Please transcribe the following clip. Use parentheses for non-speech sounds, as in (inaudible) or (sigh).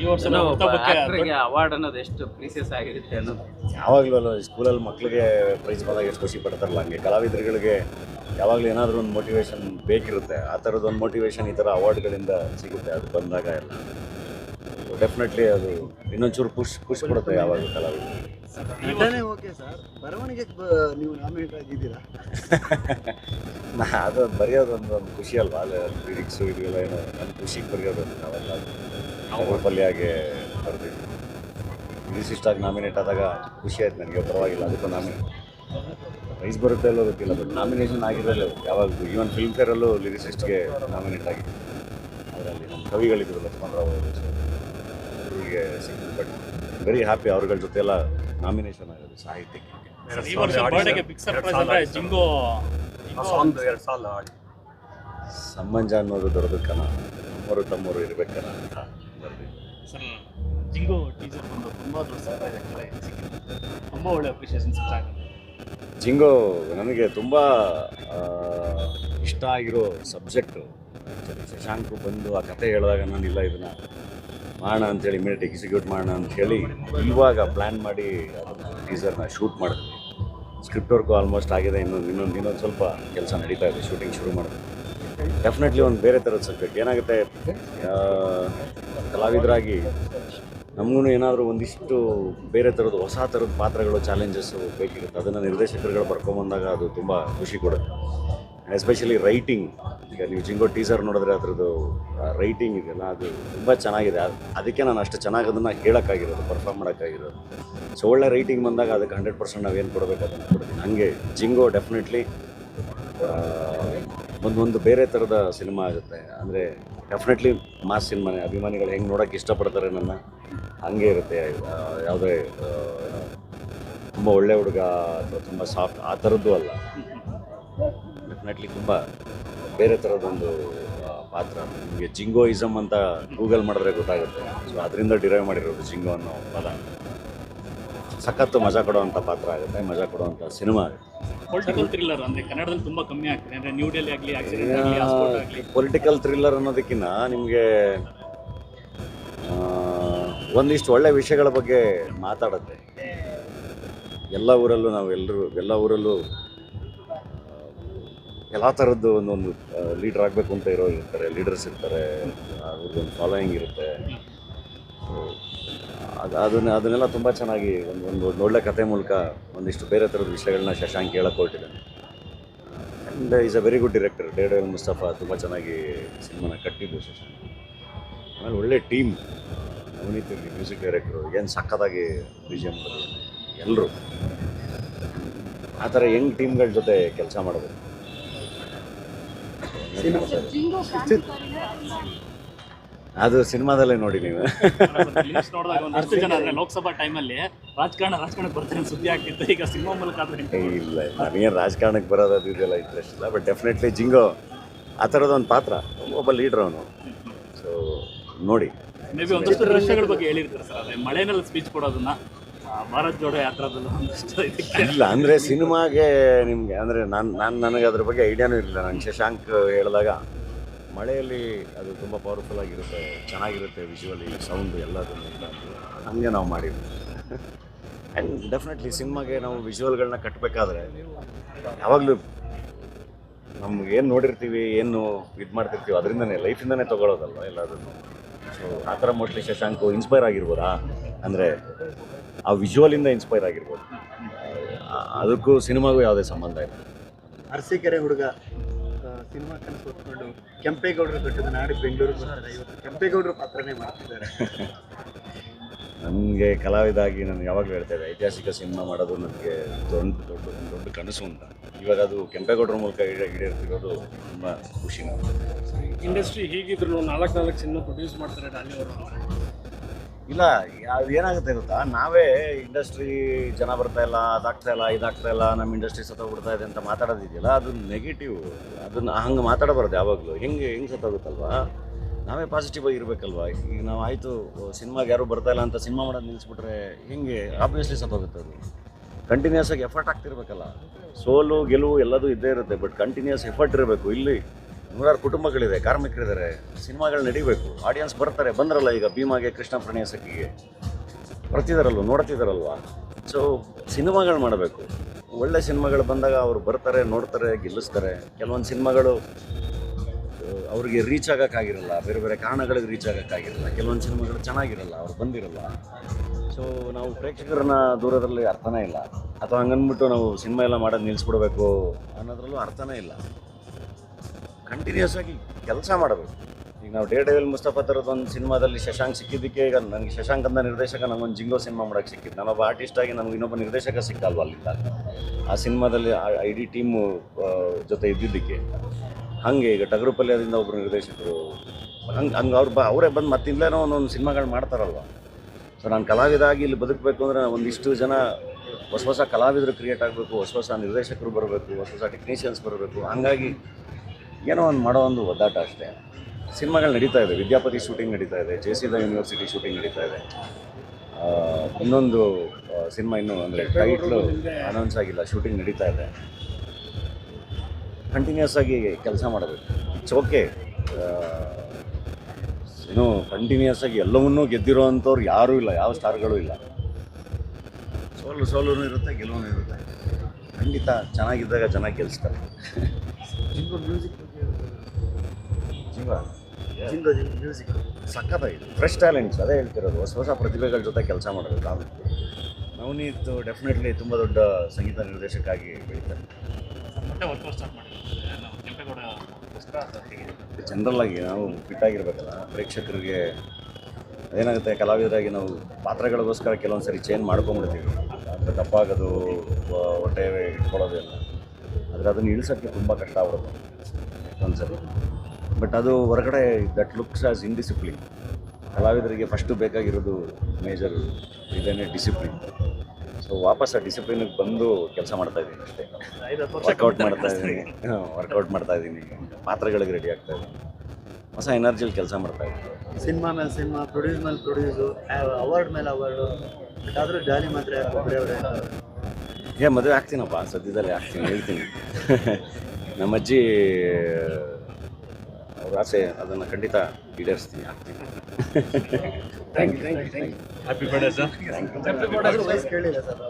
ಈ ವರ್ಷ ನಾವು ಅವಾರ್ಡ್ ಅನ್ನೋದು ಎಷ್ಟು ಪ್ರೀಸಿಯಸ್ ಆಗಿರುತ್ತೆ ಅನ್ನೋದು. ಯಾವಾಗಲೂ ಅಲ್ಲ ಸ್ಕೂಲಲ್ಲಿ ಮಕ್ಕಳಿಗೆ ಪ್ರೈಸ್ ಬಂದಾಗ ಎಷ್ಟು ಖುಷಿ ಪಡ್ತಾರಲ್ಲ ಹಂಗೆ. ಕಲಾವಿದರುಗಳಿಗೆ ಯಾವಾಗಲೂ ಏನಾದರೂ ಒಂದು ಮೋಟಿವೇಶನ್ ಬೇಕಿರುತ್ತೆ. ಆ ಥರದ್ದು ಒಂದು ಮೋಟಿವೇಶನ್ ಈ ಥರ ಅವಾರ್ಡ್ಗಳಿಂದ ಸಿಗುತ್ತೆ. ಅದು ಬಂದಾಗ ಎಲ್ಲ. ಡೆಫಿನೆಟ್ಲಿ ಅದು ಇನ್ನೊಂಚೂರು ಖುಷಿ ಖುಷಿ ಕೊಡುತ್ತೆ ಯಾವಾಗಲೂ ಕಲಾವಿದರು ನಟನೆ ಓಕೆ ಸರ್ ಬರವಣಿಗೆಗೆ ನೀವು ನಾಮಿನೇಟ್ ಆಗಿದ್ದೀರಾ? (laughs) ನಾ ಅದು ಬರೆಯೋದು ಒಂದು ಖುಷಿ ಅಲ್ವಾ? ಲಿರಿಕ್ಸು ಇದೆಲ್ಲ ಏನೋ ನನ್ನ ಖುಷಿಗೆ ಬರೆಯೋದು ಅದು ನಾವೆಲ್ಲ ಪಲ್ಯಾಗೆ ಬರ್ದಿದ್ವಿ ಆಗ ನಾಮಿನೇಟ್ ಆದಾಗ ಖುಷಿ ಆಯ್ತು ನನಗೆ ಪರವಾಗಿಲ್ಲ ಅದಕ್ಕೂ ನಾಮಿನೇಟ್ ಪ್ರೈಸ್ ಬರುತ್ತೆ ಅಲ್ಲೋ ಗೊತ್ತಿಲ್ಲ ಬಟ್ ನಾಮಿನೇಷನ್ ಆಗಿರಲ್ಲ ಯಾವಾಗಲೂ ಈವನ್ ಫಿಲ್ಮ್ ಫೇರಲ್ಲೂ ಲಿರಿಸಿಸ್ಟ್ಗೆ ನಾಮಿನೇಟ್ ಆಗಿತ್ತು. ಅದರಲ್ಲಿ ನಮ್ಮ ಕವಿಗಳಿದ್ರು ಲಕ್ಷ್ಮಣ್ ರಾವ್ ಅವರು ಅವರಿಗೆ ಸಿಕ್ಕಿದ್ರು ಬಟ್ ವೆರಿ ಹ್ಯಾಪಿ ಅವ್ರಗಳ ಜೊತೆ ಎಲ್ಲ ನಾಮಿನೇಷನ್ ಆಗೋದು ಸಾಹಿತ್ಯಕ್ಕೆ ಸಂಬಂಧ ಅನ್ನೋದು ದೊಡ್ಡದು ಕಣ. ನಮ್ಮವರು ತಮ್ಮವರು ಇರ್ಬೇಕನ ಅಂತ. ಜಿಂಗೋ ಟೀಸರ್ ಬಂದು ತುಂಬಾ ದೊಡ್ಡ ತುಂಬಾ ಒಳ್ಳೆ ಅಪ್ರಿಷಿಯೇಷನ್ ಜಿಂಗೋ ನನಗೆ ತುಂಬ ಇಷ್ಟ ಆಗಿರೋ ಸಬ್ಜೆಕ್ಟು ಶಶಾಂಕ್ ಬಂದು ಆ ಕತೆ ಹೇಳಿದಾಗ ನಾನು ಇಲ್ಲ, ಇದನ್ನು ಮಾಡೋಣ ಅಂತೇಳಿ ಇಮಿಡಿಯೇಟ್ ಎಕ್ಸಿಕ್ಯೂಟ್ ಮಾಡೋಣ ಅಂತ ಹೇಳಿ ಇವಾಗ ಪ್ಲ್ಯಾನ್ ಮಾಡಿ ಟೀಸರ್ನ ಶೂಟ್ ಮಾಡಿದ್ವಿ. ಸ್ಕ್ರಿಪ್ಟ್ ವರ್ಕು ಆಲ್ಮೋಸ್ಟ್ ಆಗಿದೆ, ಇನ್ನೊಂದು ಇನ್ನೊಂದು ಇನ್ನೊಂದು ಸ್ವಲ್ಪ ಕೆಲಸ ನಡೀತಾ ಇದೆ ಶೂಟಿಂಗ್ ಶುರು ಮಾಡಿದ್ವಿ. ಡೆಫಿನೆಟ್ಲಿ ಒಂದು ಬೇರೆ ಥರದ ಸಬ್ಜೆಕ್ಟ್ ಏನಾಗುತ್ತೆ? ಕಲಾವಿದರಾಗಿ ನಮಗೂ ಏನಾದರೂ ಒಂದಿಷ್ಟು ಬೇರೆ ಥರದ್ದು ಹೊಸ ಥರದ ಪಾತ್ರಗಳು ಚಾಲೆಂಜಸ್ಸು ಬೇಕಿರುತ್ತೆ. ಅದನ್ನು ನಿರ್ದೇಶಕರುಗಳು ಬರ್ಕೊಂಬಂದಾಗ ಅದು ತುಂಬ ಖುಷಿ ಕೊಡುತ್ತೆ. ಎಸ್ಪೆಷಲಿ ರೈಟಿಂಗ್ ಈಗ ನೀವು ಜಿಂಗೋ ಟೀಸರ್ ನೋಡಿದ್ರೆ ಅದರದ್ದು ರೈಟಿಂಗ್ ಇದೆಯಲ್ಲ ಅದು ತುಂಬ ಚೆನ್ನಾಗಿದೆ. ಅದ್- ಅದಕ್ಕೆ ನಾನು ಅಷ್ಟು ಚೆನ್ನಾಗಿ ಅದನ್ನು ಹೇಳೋಕ್ಕಾಗಿರೋದು ಪರ್ಫಾರ್ಮ್ ಮಾಡೋಕ್ಕಾಗಿರೋದು. ಸೊ ಒಳ್ಳೆ ರೈಟಿಂಗ್ ಬಂದಾಗ ಅದಕ್ಕೆ ಹಂಡ್ರೆಡ್ ಪರ್ಸೆಂಟ್ ನಾವೇನು ಕೊಡಬೇಕು ಅದನ್ನು ಕೊಡ್ತೀನಿ ಹಂಗೆ ಜಿಂಗೋ ಡೆಫಿನೆಟ್ಲಿ ಒಂದು ಬೇರೆ ಥರದ ಸಿನಿಮಾ ಆಗುತ್ತೆ. ಅಂದರೆ ಡೆಫಿನೆಟ್ಲಿ ಮಾಸ್ ಸಿನಿಮಾನೇ ಅಭಿಮಾನಿಗಳು ಹೆಂಗೆ ನೋಡೋಕ್ಕೆ ಇಷ್ಟಪಡ್ತಾರೆ ನನ್ನ ಹಂಗೆ ಇರುತ್ತೆ. ಯಾವುದೇ ತುಂಬ ಒಳ್ಳೆ ಹುಡುಗ ಅಥವಾ ತುಂಬ ಸಾಫ್ಟ್, ಆ ಥರದ್ದು ಅಲ್ಲ. ಡೆಫಿನೆಟ್ಲಿ ತುಂಬ ಬೇರೆ ಥರದೊಂದು ಪಾತ್ರ. ನಿಮಗೆ ಜಿಂಗೋಯಿಸಮ್ ಅಂತ ಗೂಗಲ್ ಮಾಡಿದ್ರೆ ಗೊತ್ತಾಗುತ್ತೆ. ಸೊ ಅದರಿಂದ ಡಿರೈವ್ ಮಾಡಿರೋದು ಜಿಂಗೋ ಅನ್ನೋ ಪದ. ಸಖತ್ತು ಮಜಾ ಕೊಡುವಂಥ ಪಾತ್ರ ಆಗುತ್ತೆ ಮಜಾ ಕೊಡುವಂಥ ಸಿನಿಮಾ ಆಗುತ್ತೆ. ಪೊಲಿಟಿಕಲ್ ಥ್ರಿಲ್ಲರ್ ಅಂದರೆ ಕನ್ನಡದಲ್ಲಿ ತುಂಬ ಕಮ್ಮಿ ಆಗ್ತದೆ ಅಂದರೆ ನ್ಯೂ ಡೆಲ್ಲಿ ಆಗಲಿ ಆಕ್ಸಿಡೆಂಟ್ ಆಗಲಿ ಪೊಲಿಟಿಕಲ್ ಥ್ರಿಲ್ಲರ್ ಅನ್ನೋದಕ್ಕಿಂತ ನಿಮಗೆ ಒಂದಿಷ್ಟು ಒಳ್ಳೆ ವಿಷಯಗಳ ಬಗ್ಗೆ ಮಾತಾಡುತ್ತೆ ಎಲ್ಲ ಊರಲ್ಲೂ ನಾವು ಎಲ್ಲರೂ ಎಲ್ಲ ಊರಲ್ಲೂ ಎಲ್ಲ ಥರದ್ದು ಒಂದೊಂದು ಲೀಡರ್ ಆಗಬೇಕು ಅಂತ ಇರೋರು ಇರ್ತಾರೆ ಲೀಡರ್ಸ್ ಇರ್ತಾರೆ ಅವ್ರಿಗೊಂದು ಫಾಲೋಯಿಂಗ್ ಇರುತ್ತೆ. ಅದನ್ನ ಅದನ್ನೆಲ್ಲ ತುಂಬ ಚೆನ್ನಾಗಿ ಒಂದು ಒಂದು ಒಳ್ಳೆ ಕತೆ ಮೂಲಕ ಒಂದಿಷ್ಟು ಬೇರೆ ಥರದ ವಿಷಯಗಳನ್ನ ಶಶಾಂಕ್ ಹೇಳಕ್ಕೆ ಹೊರಟಿದ್ದಾನೆ. And is a very good director daredevil Mustafa ತುಂಬ ಚೆನ್ನಾಗಿ ಸಿನಿಮಾನ ಕಟ್ಟಿದ್ದು ಶಶಾಂಕ್. ಆಮೇಲೆ ಒಳ್ಳೆ ಟೀಮ್ ನವನೀತ್ ಇರಲಿ ಮ್ಯೂಸಿಕ್ ಡೈರೆಕ್ಟ್ರು ಏನು ಸಖತ್ತಾಗಿ ವಿಜಯ ಮಾಡಿದ್ರು ಎಲ್ಲರೂ ಆ ಥರ ಯಂಗ್ ಟೀಮ್ಗಳ ಜೊತೆ ಕೆಲಸ ಮಾಡಬೇಕು ಅದು ಸಿನಿಮಾದಲ್ಲೇ ನೋಡಿ ನೀವು. ಒಂದಷ್ಟು ಜನ ಅಂದ್ರೆ ಲೋಕಸಭಾ ಟೈಮಲ್ಲಿ ರಾಜಕಾರಣ ರಾಜಕಾರಣಕ್ಕೆ ಬರ್ತೀನಿ ಸುದ್ದಿ ಆಗ್ತಿತ್ತು. ಈಗ ಸಿನಿಮಾ ಮೂಲಕ ಆದ್ರೆ ಇಲ್ಲ ನಾನೇನು ರಾಜಕಾರಣಕ್ಕೆ ಬರೋದು ಅದು ಇದೆಲ್ಲ ಇಂಟ್ರೆಸ್ಟ್ ಇಲ್ಲ. ಬಟ್ ಡೆಫಿನೆಟ್ಲಿ ಜಿಂಗೋ ಆ ಥರದ ಒಂದು ಪಾತ್ರ. ಒಬ್ಬ ಲೀಡ್ರ್ ಅವನು. ಸೊ ನೋಡಿ. ಮೇ ಬಿ ಒಂದಷ್ಟು ದೃಶ್ಯಗಳ ಬಗ್ಗೆ ಹೇಳಿರ್ತಾರೆ ಸರ್. ಅದೇ ಮಳೆನಲ್ಲಿ ಸ್ಪೀಚ್ ಕೊಡೋದನ್ನ ಭಾರತ್ ಜೋಡೋ ಯಾತ್ರಾದಲ್ಲಿ ಒಂದಷ್ಟು ಇಲ್ಲ ಅಂದರೆ ಸಿನಿಮಾಗೆ ನಿಮಗೆ ಅಂದರೆ ನಾನು ನಾನು ನನಗೆ ಅದ್ರ ಬಗ್ಗೆ ಐಡಿಯಾನೂ ಇರಲಿಲ್ಲ. ನಾನು ಶಶಾಂಕ್ ಹೇಳಿದಾಗ ಮಳೆಯಲ್ಲಿ ಅದು ತುಂಬ ಪವರ್ಫುಲ್ ಆಗಿರುತ್ತೆ, ಚೆನ್ನಾಗಿರುತ್ತೆ ವಿಜುವಲಿ ಸೌಂಡು ಎಲ್ಲದನ್ನು ಹಂಗೆ ನಾವು ಮಾಡಿದ್ವಿ ಆ್ಯಂಡ್ ಡೆಫಿನೆಟ್ಲಿ ಸಿನಿಮಾಗೆ ನಾವು ವಿಜುವಲ್ಗಳನ್ನ ಕಟ್ಟಬೇಕಾದ್ರೆ ಯಾವಾಗಲೂ ನಮ್ಗೆ ಏನು ನೋಡಿರ್ತೀವಿ, ಏನು ಇದು ಮಾಡ್ತಿರ್ತೀವಿ, ಅದರಿಂದನೇ ಲೈಫಿಂದನೇ ತೊಗೊಳೋದಲ್ವ ಎಲ್ಲದನ್ನು. ಸೊ ಆ ಥರ ಮೋಸ್ಟ್ಲಿ ಶಶಾಂಕು ಇನ್ಸ್ಪೈರ್ ಆಗಿರ್ಬೋದಾ? ಅಂದರೆ ಆ ವಿಜುವಲಿಂದ ಇನ್ಸ್ಪೈರ್ ಆಗಿರ್ಬೋದು. ಅದಕ್ಕೂ ಸಿನಿಮಾಗೂ ಯಾವುದೇ ಸಂಬಂಧ ಇಲ್ಲ. ಅರಸೀಕೆರೆ ಹುಡುಗ. ಸಿನಿಮಾ ಕನಸು ಹೊತ್ಕೊಂಡು ಕೆಂಪೇಗೌಡರು ಕಟ್ಟಿದ ನಾಡಿ ಬೆಂಗಳೂರು ಬರ್ತಾರೆ ಇವತ್ತು ಕೆಂಪೇಗೌಡರು ಪಾತ್ರನೇ ಮಾಡ್ತಿದ್ದಾರೆ. (laughs) ನನಗೆ ಕಲಾವಿದಾಗಿ ನಾನು ಯಾವಾಗಲೂ ಹೇಳ್ತಾ ಇದ್ದೆ ಐತಿಹಾಸಿಕ ಸಿನಿಮಾ ಮಾಡೋದು ನನಗೆ ದೊಡ್ಡ ದೊಡ್ಡ ದೊಡ್ಡ ಕನಸು ಅಂತ. ಇವಾಗ ಅದು ಕೆಂಪೇಗೌಡರ ಮೂಲಕ ಈಡೇ ಈಡೇರ್ತಿರೋದು ತುಂಬ ಖುಷಿ ನನಗೆ. ಇಂಡಸ್ಟ್ರಿ ಹೀಗಿದ್ರು ನಾಲ್ಕು ನಾಲ್ಕು ಸಿನಿಮಾ ಪ್ರೊಡ್ಯೂಸ್ ಮಾಡ್ತಾರೆ ಡಾಲಿ ಅವರು ಇಲ್ಲ, ಅದು ಏನಾಗುತ್ತೆ ಗೊತ್ತಾ? ನಾವೇ ಇಂಡಸ್ಟ್ರಿ ಜನ ಬರ್ತಾ ಇಲ್ಲ ಅದಾಗ್ತಾ ಇಲ್ಲ ಇದಾಗ್ತಾ ಇಲ್ಲ ನಮ್ಮ ಇಂಡಸ್ಟ್ರಿ ಸತ್ತೋಗ್ಬಿಡ್ತಾ ಇದೆ ಅಂತ ಮಾತಾಡೋದಿದೆಯಲ್ಲ, ಅದು ನೆಗೆಟಿವ್ ಅದನ್ನ ಹಂಗೆ ಮಾತಾಡಬಾರ್ದು ಯಾವಾಗಲೂ. ಹೆಂಗೆ ಹೆಂಗೆ ಸತ್ತೋಗುತ್ತಲ್ವಾ ನಾವೇ ಪಾಸಿಟಿವ್ ಆಗಿ ಇರಬೇಕಲ್ವಾ? ಈಗ ನಾವು ಆಯಿತು, ಸಿನಿಮಾಗೆ ಯಾರು ಬರ್ತಾ ಇಲ್ಲ ಅಂತ ಸಿನಿಮಾ ಮಾಡೋದು ನಿಲ್ಲಿಸ್ಬಿಟ್ರೆ ಹೆಂಗೆ? ಆಬ್ವಿಯಸ್ಲಿ ಸತ್ತೋಗುತ್ತೆ ಅದು. ಕಂಟಿನ್ಯೂಸ್ ಆಗಿ ಎಫರ್ಟ್ ಆಗ್ತಿರ್ಬೇಕಲ್ಲ. ಸೋಲು, ಗೆಲುವು ಎಲ್ಲದೂ ಇದ್ದೇ ಇರುತ್ತೆ ಬಟ್ ಕಂಟಿನ್ಯೂಸ್ ಎಫರ್ಟ್ ಇರಬೇಕು, ಇಲ್ಲಿ. ನೂರಾರು ಕುಟುಂಬಗಳಿದೆ, ಕಾರ್ಮಿಕರಿದ್ದಾರೆ, ಸಿನಿಮಾಗಳು ನಡಿಬೇಕು ಆಡಿಯನ್ಸ್ ಬರ್ತಾರೆ, ಬಂದ್ರಲ್ಲ ಈಗ ಭೀಮಾಗೆ, ಕೃಷ್ಣ ಪ್ರಣಯ ಸಖಿಗೆ. ಬರ್ತಿದಾರಲ್ವ, ನೋಡ್ತಿದಾರಲ್ವ? ಸೊ ಸಿನಿಮಾಗಳು ಮಾಡಬೇಕು. ಒಳ್ಳೆ ಸಿನಿಮಾಗಳು ಬಂದಾಗ ಅವರು ಬರ್ತಾರೆ, ನೋಡ್ತಾರೆ, ಗೆಲ್ಲಿಸ್ತಾರೆ. ಕೆಲವೊಂದು ಸಿನಿಮಾಗಳು ಅವರಿಗೆ ರೀಚ್ ಆಗೋಕ್ಕಾಗಿರಲ್ಲ ಬೇರೆ ಬೇರೆ ಕಾರಣಗಳಿಗೆ ರೀಚ್ ಆಗೋಕ್ಕಾಗಿರಲ್ಲ ಕೆಲವೊಂದು ಸಿನಿಮಾಗಳು ಚೆನ್ನಾಗಿರಲ್ಲ, ಅವ್ರು ಬಂದಿರಲ್ಲ. ಸೊ ನಾವು ಪ್ರೇಕ್ಷಕರನ್ನ ದೂರದಲ್ಲಿ ಅರ್ಥನೇ ಇಲ್ಲ. ಅಥವಾ ಹಂಗನ್ಬಿಟ್ಟು ನಾವು ಸಿನಿಮಾ ಎಲ್ಲ ಮಾಡೋದು ನಿಲ್ಲಿಸ್ಬಿಡ್ಬೇಕು ಅನ್ನೋದ್ರಲ್ಲೂ ಅರ್ಥನೇ ಇಲ್ಲ. ಕಂಟಿನ್ಯೂಸ್ ಆಗಿ ಕೆಲಸ ಮಾಡಬೇಕು. ಈಗ ನಾವು ಡೇ ಡೇವಿಲ್ ಮುಸ್ತಫಾ ಥರದ ಒಂದು ಸಿನಿಮಾದಲ್ಲಿ ಶಶಾಂಕ್ ಸಿಕ್ಕಿದ್ದಕ್ಕೆ ಈಗ ನನಗೆ ಶಶಾಂಕ್ ಅಂತ ನಿರ್ದೇಶಕ ನನಗೊಂದು ಜಿಂಗೋ ಸಿನಿಮಾ ಮಾಡೋಕ್ಕೆ ಸಿಕ್ಕಿದ್ದು ನಾನೊಬ್ಬ ಆರ್ಟಿಸ್ಟ್ ಆಗಿ ನನಗೆ ಇನ್ನೊಬ್ಬ ನಿರ್ದೇಶಕ ಸಿಕ್ಕಲ್ವ ಅಲ್ಲಿಂದ? ಆ ಸಿನಿಮಾದಲ್ಲಿ ಐ ಡಿ ಟೀಮು ಜೊತೆ ಇದ್ದಿದ್ದಕ್ಕೆ. ಹಾಗೆ ಈಗ ಟಗರು ಪಲ್ಯದಿಂದ ಒಬ್ಬರು ನಿರ್ದೇಶಕರು. ಹಂಗೆ ಹಂಗೆ ಅವ್ರು ಬ, ಅವರೇ ಬಂದು ಮತ್ತಿಂದಲೇನೋ ಒಂದೊಂದು ಸಿನಿಮಾಗಳು ಮಾಡ್ತಾರಲ್ವ? ಸೊ ನಾನು ಕಲಾವಿದ ಆಗಿ ಇಲ್ಲಿ ಬದುಕಬೇಕು ಅಂದರೆ ಒಂದಿಷ್ಟು ಜನ ಹೊಸ ಹೊಸ ಕಲಾವಿದರು ಕ್ರಿಯೇಟ್ ಆಗಬೇಕು, ಹೊಸ ಹೊಸ ನಿರ್ದೇಶಕರು ಬರಬೇಕು, ಹೊಸ ಹೊಸ ಟೆಕ್ನಿಷಿಯನ್ಸ್ ಬರಬೇಕು. ಹಂಗಾಗಿ ಏನೋ ಒಂದು ಮಾಡೋ ಒಂದು ಒದ್ದಾಟ ಅಷ್ಟೇ. ಸಿನಿಮಾಗಳು ನಡೀತಾ ಇದೆ. ವಿದ್ಯಾಪತಿ ಶೂಟಿಂಗ್ ನಡೀತಾ ಇದೆ. J C the university shooting ನಡೀತಾ ಇದೆ. ಇನ್ನೊಂದು ಸಿನಿಮಾ ಇನ್ನು ಅಂದರೆ ಟೈಟ್ಲು ಅನೌನ್ಸ್ ಆಗಿಲ್ಲ. ಶೂಟಿಂಗ್ ನಡೀತಾ ಇದೆ. ಕಂಟಿನ್ಯೂಸ್ ಆಗಿ ಕೆಲಸ ಮಾಡಬೇಕು. ಇಟ್ಸ್ ಓಕೆ ಏನು ಕಂಟಿನ್ಯೂಸ್ ಆಗಿ ಎಲ್ಲವನ್ನೂ ಗೆದ್ದಿರೋ ಅಂಥವ್ರು ಯಾರೂ ಇಲ್ಲ. ಯಾವ ಸ್ಟಾರ್ಗಳು ಇಲ್ಲ. ಸೋಲು ಸೋಲು ಇರುತ್ತೆ ಗೆಲುವು ಇರುತ್ತೆ. ಖಂಡಿತ ಚೆನ್ನಾಗಿದ್ದಾಗ ಗೆಲ್ಲಿಸ್ತಾರೆ ಜಿಂಗೋ ಮ್ಯೂಸಿಕ್ ಜೀವ ಮ್ಯೂಸಿಕ್ ಸಖತ್ತಾಗಿದೆ ಫ್ರೆಶ್ ಟ್ಯಾಲೆಂಟ್ಸ್ ಅದೇ ಹೇಳ್ತಿರೋದು. ಹೊಸ ಹೊಸ ಪ್ರತಿಭೆಗಳ ಜೊತೆ ಕೆಲಸ ಮಾಡಬೇಕು ನಾವು ನವನೀತ್ ಡೆಫಿನೆಟ್ಲಿ ತುಂಬ ದೊಡ್ಡ ಸಂಗೀತ ನಿರ್ದೇಶಕ ಆಗಿ ಬೆಳೀತಾರೆ ಜನರಲ್ ಆಗಿ ನಾವು ಫಿಟ್ ಆಗಿರ್ಬೇಕಲ್ಲ ಪ್ರೇಕ್ಷಕರಿಗೆ ಏನಾಗುತ್ತೆ ಕಲಾವಿದರಾಗಿ ನಾವು ಪಾತ್ರಗಳಿಗೋಸ್ಕರ ಕೆಲವೊಂದು ಸರಿ ಚೇಂಜ್ ಮಾಡ್ಕೊಂಬಿಡ್ತೀವಿ. ವ- ಹೊಟ್ಟೆ ಇಟ್ಕೊಳ್ಳೋದಿಲ್ಲ ಆದರೆ ಅದನ್ನು ಇಳಿಸೋಕ್ಕೆ ತುಂಬ ಕಷ್ಟ ಆಗ್ಬಿಡುತ್ತೆ ಒಂದ್ಸರಿ. ಬಟ್ ಅದು ಹೊರಗಡೆ ದಟ್ ಲುಕ್ಸ್ ಆಸ್ ಇನ್ಡಿಸಿಪ್ಲಿನ್ ಕಲಾವಿದರಿಗೆ ಫಸ್ಟು ಬೇಕಾಗಿರೋದು ಮೇಜರ್ ಇದೇನೆ ಡಿಸಿಪ್ಲಿನ್ ಸೊ ವಾಪಸ್ ಆ ಡಿಸಿಪ್ಲಿನಿಗೆ ಬಂದು ಕೆಲಸ ಮಾಡ್ತಾ ಇದ್ದೀನಿ ಅಷ್ಟೇ. ವರ್ಕೌಟ್ ಮಾಡ್ತಾ ಇದ್ದೀನಿ. ವರ್ಕೌಟ್ ಮಾಡ್ತಾ ಇದ್ದೀನಿ. ಪಾತ್ರಗಳಿಗೆ ರೆಡಿ ಆಗ್ತಾ ಇದ್ದೀನಿ. ಹೊಸ ಎನರ್ಜಿಲಿ ಕೆಲಸ ಮಾಡ್ತಾ ಇದ್ದೀನಿ. ಸಿನಿಮಾ ಮೇಲೆ ಸಿನಿಮಾ ಪ್ರೊಡ್ಯೂಸ್ ಮೇಲೆ ಪ್ರೊಡ್ಯೂಸು ಅವಾರ್ಡ್ ಮೇಲೆ ಅವಾರ್ಡು ಬಟ್ ಆದರೂ ಜಾಲಿ ಮಾತ್ರ ಒಬ್ಬರೇ ಅವರೇ ಏ ಮದುವೆ ಆಗ್ತೀನಪ್ಪ ಸದ್ಯದಲ್ಲೇ ಆಗ್ತೀನಿ ಹೇಳ್ತೀನಿ. ನಮ್ಮ ಅಜ್ಜಿ ಅವ್ರ ಆಸೆ ಅದನ್ನು ಖಂಡಿತ ಈಡೇರಿಸ್ತೀನಿ ಆಗ್ತೀನಿ. Happy birthday sir thank you ವಯಸ್ಸು ಕೇಳಿಲ್ಲ ಸರ್